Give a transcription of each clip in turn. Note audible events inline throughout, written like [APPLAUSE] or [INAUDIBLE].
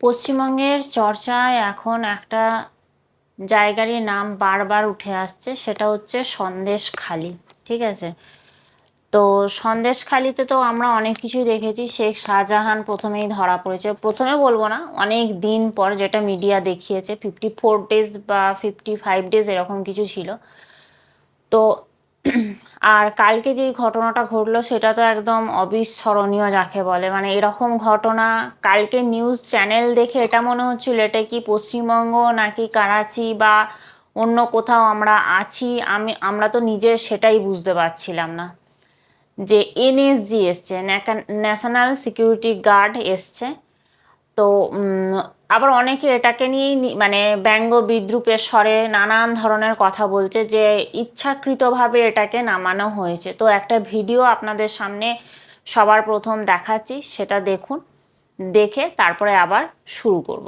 পশ্চিমবঙ্গের চর্চায় এখন একটা জায়গারই নাম বারবার উঠে আসছে, সেটা হচ্ছে সন্দেশখালি, ঠিক আছে? তো সন্দেশখালিতে তো আমরা অনেক কিছুই দেখেছি, শেখ শাহজাহান প্রথমেই ধরা পড়েছে। প্রথমে বলব না, অনেক দিন পর যেটা মিডিয়া দেখিয়েছে ফিফটি ফোর ডেজ বা ফিফটি ফাইভ ডেজ এরকম কিছু ছিল। তো আর কালকে যেই ঘটনাটা ঘটলো, সেটা তো একদম অবিস্মরণীয় যাকে বলে। মানে এরকম ঘটনা কালকে নিউজ চ্যানেল দেখে এটা মনে হচ্ছিল, এটা কি পশ্চিমবঙ্গ নাকি করাচি বা অন্য কোথাও আমরা আছি? আমি, আমরা তো নিজে সেটাই বুঝতে পারছিলাম না। যে এনএসজি এসছে ন্যাশনাল সিকিউরিটি গার্ড এসছে। তো আবার অনেকে এটাকে নিয়েই মানে ব্যঙ্গ বিদ্রুপের স্বরে নানান ধরনের কথা বলছে যে ইচ্ছাকৃতভাবে এটাকে নামানো হয়েছে। তো একটা ভিডিও আপনাদের সামনে সবার প্রথম দেখাচ্ছি, সেটা দেখুন, দেখে তারপরে আবার শুরু করব।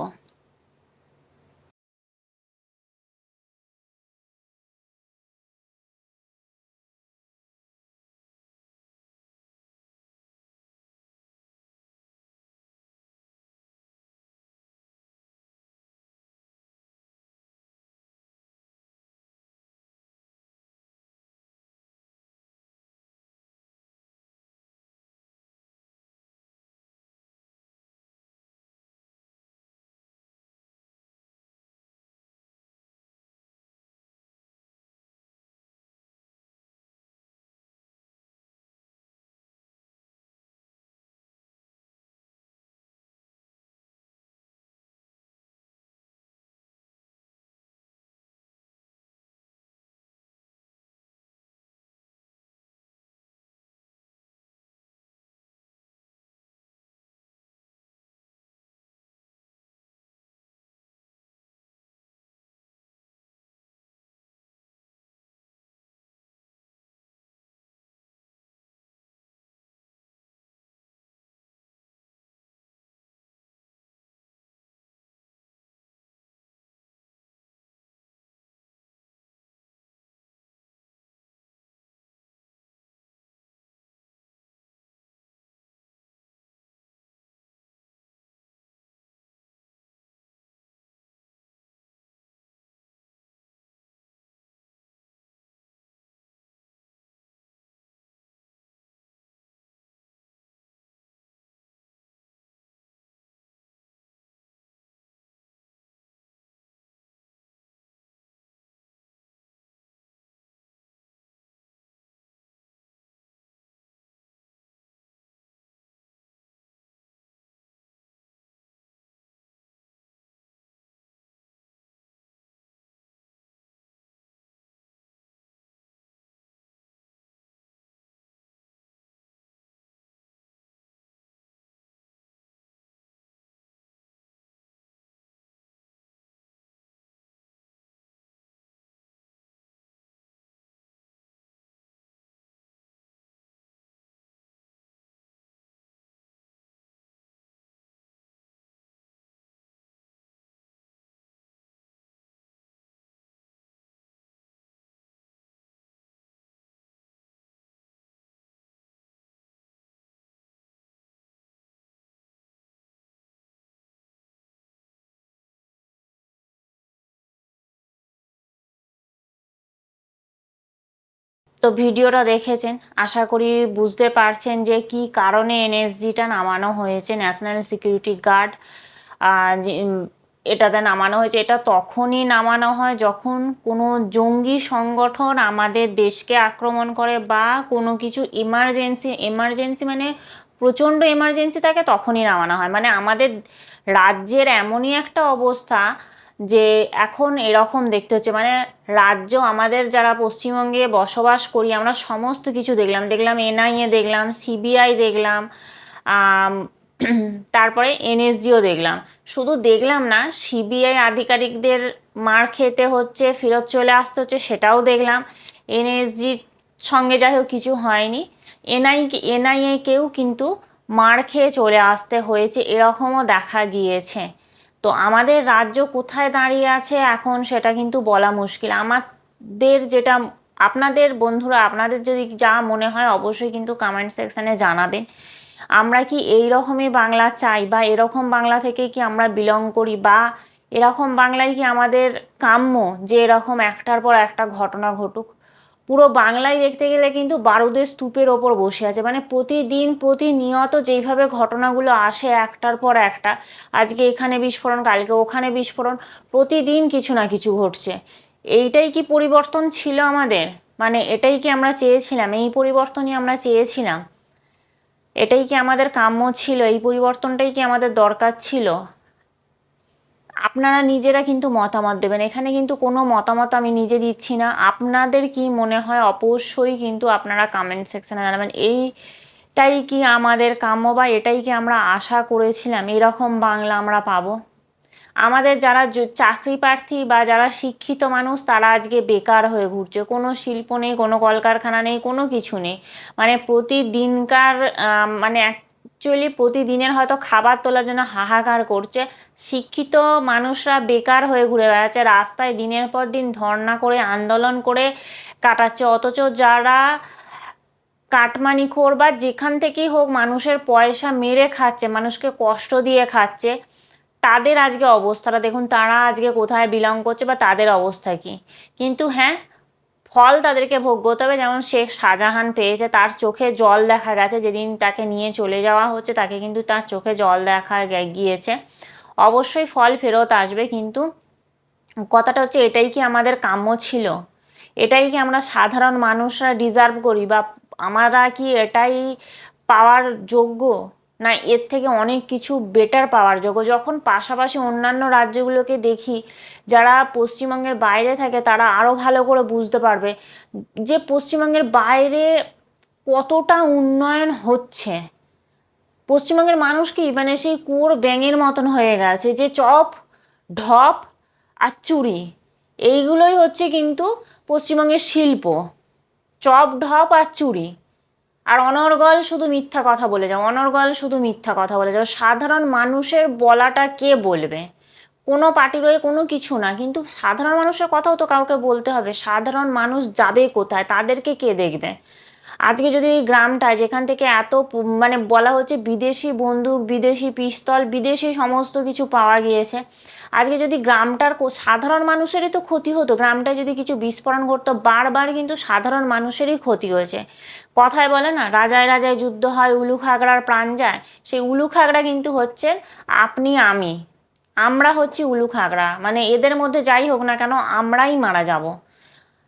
তো ভিডিওটা দেখেছেন। আশা করি বুঝতে পারছেন যে কি কারণে এনএসজিটা নামানো হয়েছে, ন্যাশনাল সিকিউরিটি গার্ড। এটাতে নামানো হয়েছে। এটা তখনই নামানো হয় যখন কোনো জঙ্গি সংগঠন আমাদের দেশকে আক্রমণ করে বা কোনো কিছু ইমার্জেন্সি এমার্জেন্সি মানে প্রচণ্ড এমার্জেন্সি থাকে তখনই নামানো হয়। মানে আমাদের রাজ্যের এমনই একটা অবস্থা যে এখন এরকম দেখতে হচ্ছে। মানে রাজ্য আমাদের যারা পশ্চিমবঙ্গে বসবাস করি, আমরা সমস্ত কিছু দেখলাম। দেখলাম এনআইএ দেখলাম, সিবিআই দেখলাম [CLEARS THROAT] তারপরে এনএসজিও দেখলাম। শুধু দেখলাম না, সিবিআই আধিকারিকদের মার খেতে হচ্ছে, ফেরত চলে আসতে হচ্ছে, সেটাও দেখলাম। এনএসজির সঙ্গে যাই হোক, কিছু হয়নি। এনআই এনআইএকেও কিন্তু মার খেয়ে চলে আসতে হয়েছে, এরকমও দেখা গিয়েছে। তো আমাদের রাজ্য কোথায় দাঁড়িয়ে আছে এখন সেটা কিন্তু বলা মুশকিল। আমাদের যেটা, আপনাদের বন্ধুরা, আপনাদের যদি যা মনে হয় অবশ্যই কিন্তু কমেন্ট সেকশানে জানাবেন। আমরা কি এই রকমই বাংলা চাই বা এরকম বাংলা থেকে কি আমরা বিলং করি বা এরকম বাংলায় কি আমাদের কাম্য যে এরকম একটার পর একটা ঘটনা ঘটুক? পুরো বাংলায় দেখতে গেলে কিন্তু বারুদের স্তূপের ওপর বসে আছে। মানে প্রতিদিন প্রতিনিয়ত যেইভাবে ঘটনাগুলো আসে একটার পর একটা, আজকে এখানে বিস্ফোরণ, কালকে ওখানে বিস্ফোরণ, প্রতিদিন কিছু না কিছু ঘটছে। এইটাই কি পরিবর্তন ছিল আমাদের? মানে এটাই কি আমরা চেয়েছিলাম? এই পরিবর্তনই আমরা চেয়েছিলাম? এটাই কি আমাদের কাম্য ছিল? এই পরিবর্তনটাই কি আমাদের দরকার ছিল? আপনারা নিজেরা কিন্তু মতামত দেবেন। এখানে কিন্তু কোনো মতামত আমি নিজে দিচ্ছি না। আপনাদের কি মনে হয়? অবশ্যই কিন্তু আপনারা কমেন্ট সেকশনে জানাবেন। এইটাই কি আমাদের কাম্য বা এটাই কি আমরা আশা করেছিলাম? এরকম বাংলা আমরা পাবো। আমাদের যারা চাকরি প্রার্থী বা যারা শিক্ষিত মানুষ, তারা আজকে বেকার হয়ে ঘুরছে। কোনো শিল্প নেই, কোনো কলকারখানা নেই, কোনো কিছু নেই। মানে প্রতিদিনকার মানে মানে অ্যাকচুয়ালি প্রতিদিনের হয়তো খাবার তোলার জন্য হাহাকার করছে। শিক্ষিত মানুষরা বেকার হয়ে ঘুরে বেড়াচ্ছে, রাস্তায় দিনের পর দিন ধর্না করে, আন্দোলন করে কাটাচ্ছে। অথচ যারা কাটমানিখোর বা যেখান থেকেই হোক মানুষের পয়সা মেরে খাচ্ছে, মানুষকে কষ্ট দিয়ে খাচ্ছে, তাদের আজকে অবস্থাটা দেখুন, তারা আজকে কোথায় বিলং করছে বা তাদের অবস্থা কি? কিন্তু হ্যাঁ ফল তাদেরকে ভোগ করতে হবে। যেমন শেখ শাহজাহান পেয়েছে, তার চোখে জল দেখা গেছে। যেদিন তাকে নিয়ে চলে যাওয়া হচ্ছে, তাকে কিন্তু তার চোখে জল দেখা গিয়েছে। অবশ্যই ফল ফেরত আসবে, কিন্তু কথাটা হচ্ছে এটাই কি আমাদের কাম্য ছিল? এটাই কি আমরা সাধারণ মানুষরা ডিজার্ভ করি? বা আমরা কি এটাই পাওয়ার যোগ্য? না, এর থেকে অনেক কিছু বেটার পাওয়ার। যোগ্য যখন পাশাপাশি অন্যান্য রাজ্যগুলোকে দেখি, যারা পশ্চিমবঙ্গের বাইরে থাকে, তারা আরও ভালো করে বুঝতে পারবে যে পশ্চিমবঙ্গের বাইরে কতটা উন্নয়ন হচ্ছে। পশ্চিমবঙ্গের মানুষ কি মানে সেই কুয়োর ব্যাঙের মতন হয়ে গেছে যে চপ, ঢপ আর চুড়ি এইগুলোই হচ্ছে কিন্তু পশ্চিমবঙ্গের শিল্প। চপ, ঢপ আর চুড়ি আর অনর্গল শুধু মিথ্যা কথা বলে যাও অনর্গল শুধু মিথ্যা কথা বলে যাও সাধারণ মানুষের বলাটা কে বলবে? কোনো পার্টির হয়ে কোনো কিছু না, কিন্তু সাধারণ মানুষের কথাও তো কাউকে বলতে হবে। সাধারণ মানুষ যাবে কোথায়? তাদেরকে কে দেখবে? আজকে যদি এই গ্রামটায় যেখান থেকে এত মানে বলা হচ্ছে বিদেশি বন্দুক, বিদেশি পিস্তল, বিদেশি সমস্ত কিছু পাওয়া গিয়েছে, আজকে যদি গ্রামটার সাধারণ মানুষেরই তো ক্ষতি হতো, গ্রামটায় যদি কিছু বিস্ফোরণ ঘটতো, বারবার কিন্তু সাধারণ মানুষেরই ক্ষতি হয়েছে। কথায় বলে না, রাজায় রাজায় যুদ্ধ হয় উলু খাগড়ার প্রাণ যায়, সেই উলু খাগড়া কিন্তু হচ্ছে আপনি, আমি। আমরা হচ্ছি উলু খাগড়া মানে এদের মধ্যে যাই হোক না কেন, আমরাই মারা যাব।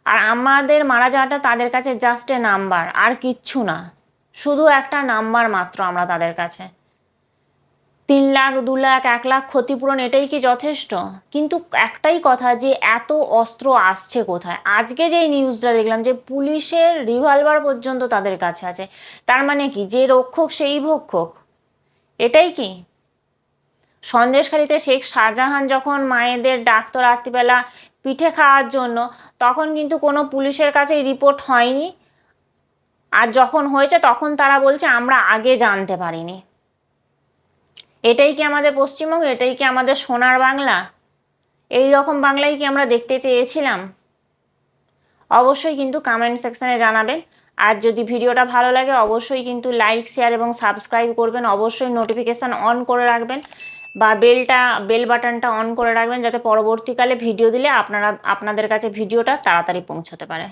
আর আমাদের মারা যাওয়াটা তাদের কাছে জাস্ট এ নাম্বার আর কিচ্ছু না। শুধু একটা নাম্বার মাত্র আমরা তাদের কাছে। তিন লাখ, দু লাখ, এক লাখ ক্ষতিপূরণ এটাই কি যথেষ্ট? কিন্তু একটাই কথা যে এত অস্ত্র আসছে কোথায়? আজকে যে নিউজটা দেখলাম যে পুলিশের রিভলভার পর্যন্ত তাদের কাছে আছে। তার মানে কি? যে রক্ষক, সেই ভক্ষক। এটাই কি? সন্দেশখালিতে শেখ শাহজাহান যখন মায়েদের ডাকতো রাত্রিবেলা পিঠে খাওয়ার জন্য, তখন কিন্তু কোনো পুলিশের কাছে রিপোর্ট হয়নি। আর যখন হয়েছে, তখন তারা বলছে, আমরা আগে জানতে পারিনি। এটাই কি আমাদের পশ্চিমবঙ্গ? এটাই কি আমাদের সোনার বাংলা? এই রকম বাংলাই কি আমরা দেখতে চেয়েছিলাম? অবশ্যই কিন্তু কমেন্ট সেকশনে জানাবেন। আর যদি ভিডিওটা ভালো লাগে, অবশ্যই কিন্তু লাইক শেয়ার এবং সাবস্ক্রাইব করবেন। অবশ্যই নোটিফিকেশান অন করে রাখবেন। বা বেলটা, বেল বাটনটা অন করে রাখবেন যাতে পরবর্তীকালে ভিডিও দিলে আপনারা, আপনাদের কাছে ভিডিওটা তাড়াতাড়ি পৌঁছতে পারে।